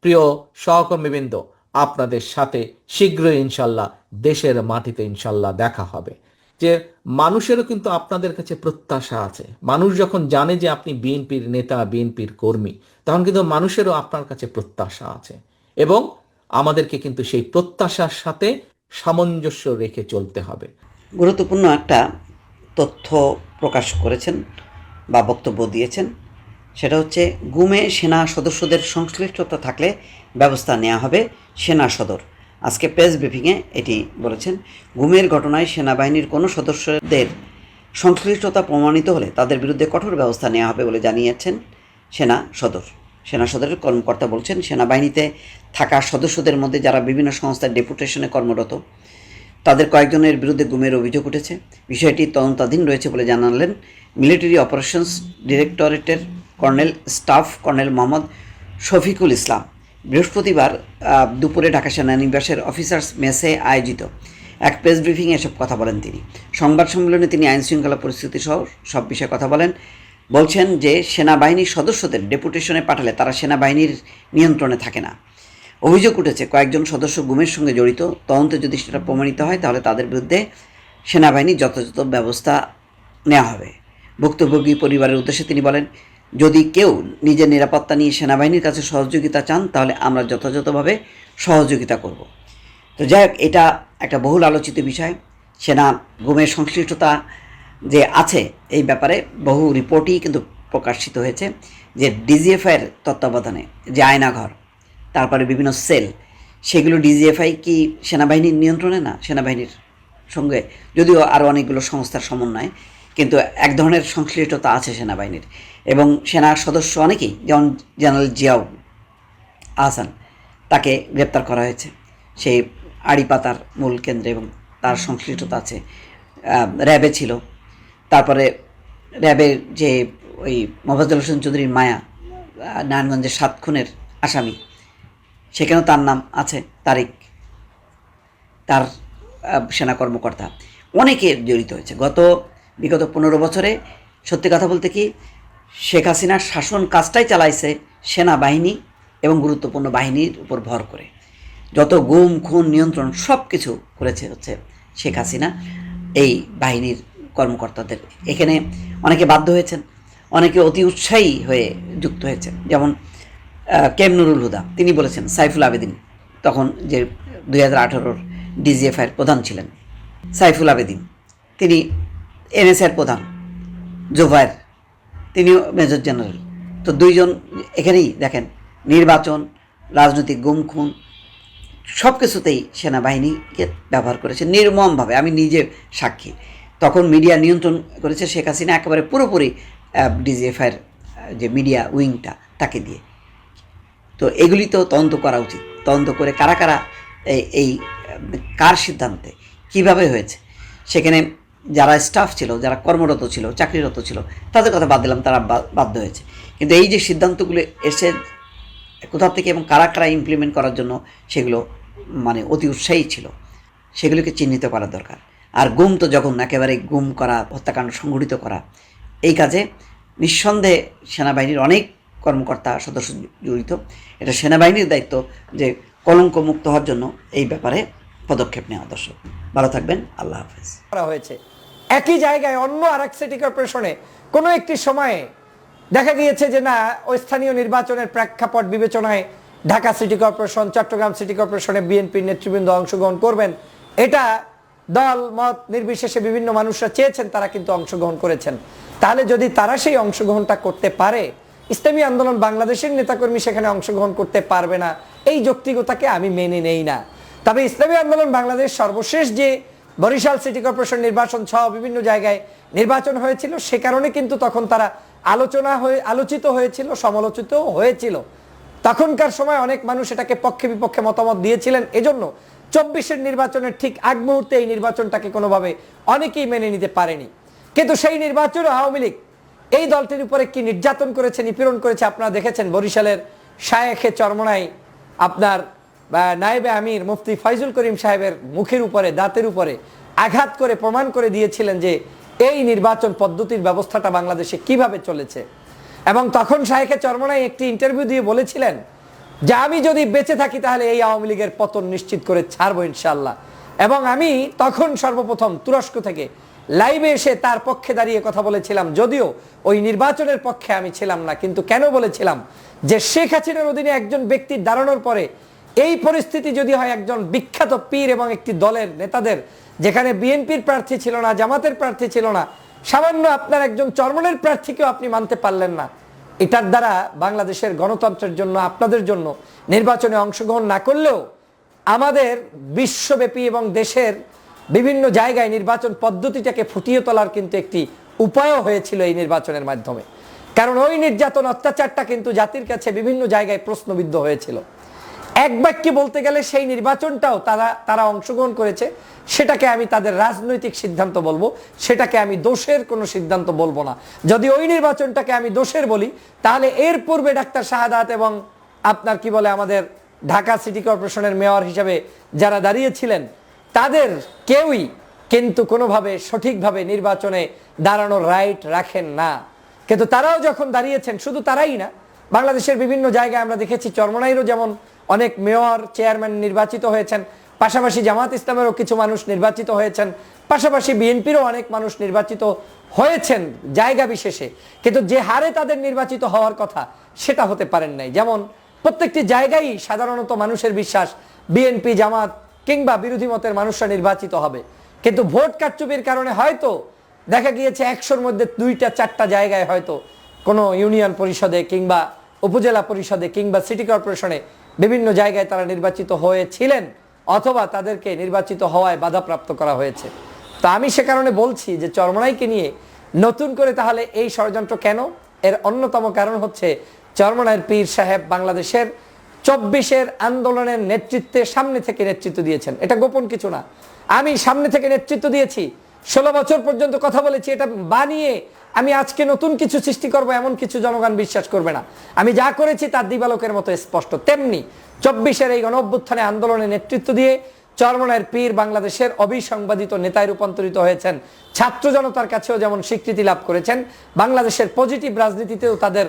প্রিয় সহকর্মীবৃন্দ, আপনাদের সাথে শীঘ্রই ইনশাল্লাহ দেশের মাটিতে ইনশাল্লাহ দেখা হবে। যে মানুষেরও কিন্তু আপনাদের কাছে প্রত্যাশা আছে। মানুষ যখন জানে যে আপনি বিএনপির নেতা, বিএনপির কর্মী, তখন কিন্তু মানুষেরও আপনার কাছে প্রত্যাশা আছে। এবং আমাদেরকে কিন্তু সেই প্রত্যাশার সাথে সামঞ্জস্য রেখে চলতে হবে। গুরুত্বপূর্ণ একটা তথ্য প্রকাশ করেছেন বা বক্তব্য দিয়েছেন। সেটা হচ্ছে, গুমে সেনা সদস্যদের সংশ্লিষ্টতা থাকলে ব্যবস্থা নেওয়া হবে সেনা সদর। আজকে প্রেস ব্রিফিংয়ে এটি বলেছেন, গুমের ঘটনায় সেনাবাহিনীর কোনো সদস্যদের সংশ্লিষ্টতা প্রমাণিত হলে তাদের বিরুদ্ধে কঠোর ব্যবস্থা নেওয়া হবে বলে জানিয়েছেন সেনা সদর। সেনা সদরের কর্মকর্তা বলছেন, সেনাবাহিনীতে থাকা সদস্যদের মধ্যে যারা বিভিন্ন সংস্থার ডেপুটেশনে কর্মরত, তাদের কয়েকজনের বিরুদ্ধে গুমের অভিযোগ উঠেছে। বিষয়টি তদন্তাধীন রয়েছে বলে জানালেন military operations ডিরেক্টরেটের colonel, staff colonel Mohammad Shafiqul Islam. বৃহস্পতিবার দুপুরে ঢাকা সেনানিবাসের অফিসার্স মেসে আয়োজিত এক প্রেস ব্রিফিংয়ে এসব কথা বলেন তিনি। সংবাদ সম্মেলনে তিনি আইন শৃঙ্খলা পরিস্থিতি সহ সব বিষয়ে কথা বলেন। বলছেন যে সেনাবাহিনীর সদস্যদের ডেপুটেশনে পাঠালে তারা সেনাবাহিনীর নিয়ন্ত্রণে থাকে না। অভিযোগ উঠেছে, কয়েকজন সদস্য গুমের সঙ্গে জড়িত। তদন্তে যদি সেটা প্রমাণিত হয়, তাহলে তাদের বিরুদ্ধে সেনাবাহিনীর যথাযথ ব্যবস্থা নেওয়া হবে। ভুক্তভোগী পরিবারের উদ্দেশ্যে তিনি বলেন, যদি কেউ নিজের নিরাপত্তা নিয়ে সেনাবাহিনীর কাছে সহযোগিতা চান, তাহলে আমরা যথাযথভাবে সহযোগিতা করব। তো যাই হোক, এটা একটা বহুল আলোচিত বিষয়। সেনা গুমের সংশ্লিষ্টতা যে আছে এই ব্যাপারে বহু রিপোর্টই কিন্তু প্রকাশিত হয়েছে যে ডিজিএফআইয়ের তত্ত্বাবধানে যে আয়নাঘর, তারপরে বিভিন্ন সেল, সেগুলো ডিজিএফআই কি সেনাবাহিনীর নিয়ন্ত্রণে না সেনাবাহিনীর সঙ্গে? যদিও আরও অনেকগুলো সংস্থার সমন্বয়। কিন্তু এক ধরনের সংশ্লিষ্টতা আছে সেনাবাহিনীর। এবং সেনা সদস্য অনেকেই, যেমন জেনারেল জিয়াউ আহসান, তাকে গ্রেপ্তার করা হয়েছে। সেই আড়িপাতার মূল কেন্দ্রে এবং তার সংশ্লিষ্টতা আছে। র্যাবে ছিল। তারপরে র্যাবের যে ওই মোফাজ্জল হোসেন চৌধুরীর মায়া নারায়ণগঞ্জের সাত খুনের আসামি, সেখানেও তার নাম আছে, তারিক। তার সেনা কর্মকর্তা। অনেকে জড়িত হয়েছে। গত বিগত পনেরো বছরে, সত্যি কথা বলতে কি, শেখ হাসিনার শাসন কাজটাই চালাইছে সেনাবাহিনী এবং গুরুত্বপূর্ণ বাহিনীর উপর ভর করে। যত গুম, খুন, নিয়ন্ত্রণ সব কিছু করেছে হচ্ছে শেখ হাসিনা এই বাহিনীর কর্মকর্তাদের। এখানে অনেকে বাধ্য হয়েছেন, অনেকে অতি উৎসাহী হয়ে যুক্ত হয়েছেন। যেমন কেম নুরুল হুদা, তিনি বলেছেন, সাইফুল আবেদিন তখন যে দুই হাজার আঠারোর ডিজিএফআইয়ের প্রধান ছিলেন। সাইফুল আবেদিন, তিনি এনএসএর প্রধান জোভায়ের তিনিও মেজর জেনারেল। তো দুইজন এখানেই দেখেন, নির্বাচন, রাজনৈতিক গুম খুন সব কিছুতেই সেনাবাহিনীকে ব্যবহার করেছে নির্মমভাবে, আমি নিজে সাক্ষী। তখন মিডিয়া নিয়ন্ত্রণ করেছে শেখ হাসিনা, একেবারে পুরোপুরি ডিজিএফআইয়ের যে মিডিয়া উইংটা, তাকে দিয়ে। তো এগুলি তো তদন্ত করা উচিত। তদন্ত করে কারা কারা এই কার সিদ্ধান্তে, কীভাবে হয়েছে? সেখানে যারা স্টাফ ছিল, যারা কর্মরত ছিল, চাকরিরত ছিল, তাদের কথা বাদ দিলাম, তারা বাধ্য হয়েছে। কিন্তু এই যে সিদ্ধান্তগুলো এসে কোথা থেকে এবং কারা কারা ইমপ্লিমেন্ট করার জন্য সেগুলো মানে অতি উৎসাহী ছিল, সেগুলোকে চিহ্নিত করা দরকার। আর গুম তো যখন একেবারে গুম করা, হত্যাকাণ্ড সংঘটিত করা, এই কাজে নিঃসন্দেহে সেনাবাহিনীর অনেক কর্মকর্তা সদস্য জড়িত। এটা সেনাবাহিনীর দায়িত্ব যে কলঙ্ক মুক্ত হওয়ার জন্য এই ব্যাপারে পদক্ষেপ নেওয়া দর্শক। ভালো থাকবেন, আল্লাহ হাফেজ। করা হয়েছে। একই জায়গায় অন্য আরেক সিটি কর্পোরেশনে কোনো একটি সময়ে দেখা গিয়েছে যে না, ওই স্থানীয় নির্বাচনের প্রেক্ষাপট বিবেচনায় Dhaka city corporation Chattogram city কর্পোরেশনে বিএনপির নেতৃবৃন্দ অংশগ্রহণ করবেন। এটা দল, মত নির্বিশেষে বিভিন্ন মানুষরা চেয়েছেন, তারা কিন্তু অংশগ্রহণ করেছেন। তাহলে যদি তারা সেই অংশগ্রহণটা করতে পারে, ইসলামী আন্দোলন বাংলাদেশের নেতাকর্মী সেখানে অংশগ্রহণ করতে পারবে না, এই যৌক্তিকতাকে আমি মেনে নেই না। তবে ইসলামী আন্দোলন বাংলাদেশ সর্বশেষ যে বরিশাল সিটি কর্পোরেশন নির্বাচন সহ বিভিন্ন জায়গায় নির্বাচন হয়েছিল। সে কারণে কিন্তু তখন তারা আলোচনা হয়ে, আলোচিত হয়েছিল, সমালোচিত হয়েছিল। তখনকার সময় অনেক মানুষ এটাকে পক্ষে বিপক্ষে মতামত দিয়েছিলেন। এজন্য চব্বিশের নির্বাচনের ঠিক আগ মুহূর্তে এই নির্বাচনটাকে কোনোভাবে অনেকেই মেনে নিতে পারেনি। কিন্তু সেই নির্বাচন আওয়ামী লীগ এই দলটির উপরে কি নির্যাতন করেছে, নিপীড়ন করেছে আপনারা দেখেছেন? বরিশালের শায়েখে চরমনাই আপনার বা নায়েবে আমির মুফতি ফয়জুল করিম সাহেবের মুখের উপরে, দাঁতের উপরে আঘাত করে প্রমাণ করে দিয়েছিলেন যে এই নির্বাচন পদ্ধতির ব্যবস্থাটা বাংলাদেশে কীভাবে চলেছে। এবং তখন শাহেখে চরমনাই একটি ইন্টারভিউ দিয়ে বলেছিলেন যে আমি যদি বেঁচে থাকি তাহলে এই আওয়ামী লীগের পতন নিশ্চিত করে ছাড়বো ইনশাল্লাহ এবং আমি তখন সর্বপ্রথম তুরস্ক থেকে লাইভে এসে তার পক্ষে দাঁড়িয়ে কথা বলেছিলাম, যদিও ওই নির্বাচনের পক্ষে আমি ছিলাম না, কিন্তু কেন বলেছিলাম যে শেখ হাসিনার অধীনে একজন ব্যক্তির দাঁড়ানোর পরে এই পরিস্থিতি যদি হয় একজন বিখ্যাত পীর এবং একটি দলের নেতাদের, যেখানে বিএনপির প্রার্থী ছিল না, জামাতের প্রার্থী ছিল না, সামান্য আপনার একজন চরমনের প্রার্থীকেও আপনি মানতে পারলেন না। এটার দ্বারা বাংলাদেশের গণতন্ত্রের জন্য, আপনাদের জন্য নির্বাচনে অংশগ্রহণ না করলেও আমাদের বিশ্বব্যাপী এবং দেশের বিভিন্ন জায়গায় নির্বাচন পদ্ধতিটাকে ফুটিয়ে তোলার কিন্তু একটি উপায়ও হয়েছিল এই নির্বাচনের মাধ্যমে। কারণ ওই নির্যাতন, অত্যাচারটা কিন্তু জাতির কাছে বিভিন্ন জায়গায় প্রশ্নবিদ্ধ হয়েছিল। এক বাক্যে বলতে গেলে সেই নির্বাচনটাও তারা তারা অংশগ্রহণ করেছে। সেটাকে আমি তাদের রাজনৈতিক সিদ্ধান্ত বলব। সেটাকে আমি দোষের কোনো সিদ্ধান্ত বলব না। যদি ওই নির্বাচনটাকে আমি দোষের বলি, তাহলে এর পূর্বে ডাক্তার শাহাদাত এবং আপনার কি বলে আমাদের ঢাকা সিটি কর্পোরেশনের মেয়র হিসেবে যারা দাঁড়িয়েছিলেন, তাদের কেউই কিন্তু কোনোভাবে সঠিকভাবে নির্বাচনে দাঁড়ানোর রাইট রাখেন না। কিন্তু তারাও যখন দাঁড়িয়েছেন, শুধু তারাই না, বাংলাদেশের বিভিন্ন জায়গায় আমরা দেখেছি, চরমনাইরও যেমন অনেক মেয়র, চেয়ারম্যান নির্বাচিত হয়েছেন। পাশাপাশি জামাত ইসলামেরও কিছু মানুষ নির্বাচিত হয়েছেন। পাশাপাশি বিএনপিরও অনেক মানুষ নির্বাচিত হয়েছেন জায়গা বিশেষে। কিন্তু যে হারে তাদের নির্বাচিত হওয়ার কথা, সেটা হতে পারেন নাই। যেমন, প্রত্যেকটি জায়গায় সাধারণত মানুষের বিশ্বাস, বিএনপি, জামাত কিংবা বিরোধী মতের মানুষরা নির্বাচিত হবে। কিন্তু ভোট কারচুপির কারণে হয়তো দেখা গিয়েছে একশোর মধ্যে দুইটা, চারটা জায়গায় হয়তো কোনো ইউনিয়ন পরিষদে কিংবা উপজেলা পরিষদে কিংবা সিটি কর্পোরেশনে বিভিন্ন জায়গায় তারা নির্বাচিত হয়েছিলেন অথবা তাদেরকে নির্বাচিত হওয়ায় বাধাপ্রাপ্ত করা হয়েছে। তা আমি সে কারণে বলছি যে চরমনাইকে নিয়ে নতুন করে তাহলে এই ষড়যন্ত্র কেন? এর অন্যতম কারণ হচ্ছে চরমনাইয়ের পীর সাহেব বাংলাদেশের চব্বিশের আন্দোলনের নেতৃত্বে সামনে থেকে নেতৃত্ব দিয়েছেন। এটা গোপন কিছু না। আমি সামনে থেকে নেতৃত্ব দিয়েছি। ষোলো বছর পর্যন্ত কথা বলেছি, এটা বানিয়ে আমি আজকে নতুন কিছু সৃষ্টি করব, এমন কিছু জনগণ বিশ্বাস করবে না। আমি যা করেছি তার দিবালোকের মতো স্পষ্ট। তেমনি চব্বিশের এই গণ অভ্যুত্থানে আন্দোলনে নেতৃত্ব দিয়ে চরমনায়ের পীর বাংলাদেশের অবিসংবাদিত নেতায় রূপান্তরিত হয়েছেন ছাত্র জনতার কাছেও যেমন স্বীকৃতি লাভ করেছেন, বাংলাদেশের পজিটিভ রাজনীতিতেও তাদের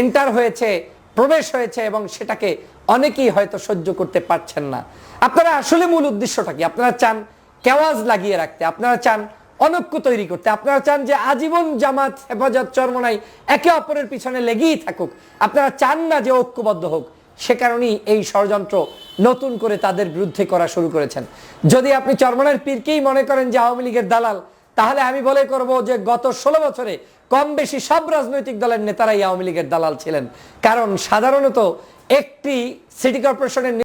এন্টার হয়েছে, প্রবেশ হয়েছে এবং সেটাকে অনেকেই হয়তো সহ্য করতে পারছেন না। আপনারা আসলে মূল উদ্দেশ্যটা কি? আপনারা চান কেওয়াজ লাগিয়ে রাখতে, আপনারা চান অনৈক্য তৈরি করতে, আপনারা চান যে আজীবন জামাত, হেফাজত, চরমনাই একে অপরের পিছনে লেগেই থাকুক, আপনারা চান না যে ঐক্যবদ্ধ হোক, সে কারণেই এই ষড়যন্ত্র নতুন করে তাদের বিরুদ্ধে করা শুরু করেছেন। যদি আপনি চরমনের পীরকেই মনে করেন যে আওয়ামী লীগের দালাল, তাহলে আমি বলে করব যে গত ষোলো বছরে কম বেশি সব রাজনৈতিক দলের নেতারাই আওয়ামী লীগের দালাল ছিলেন। কারণ সাধারণত একটি সিটি কর্পোরেশনের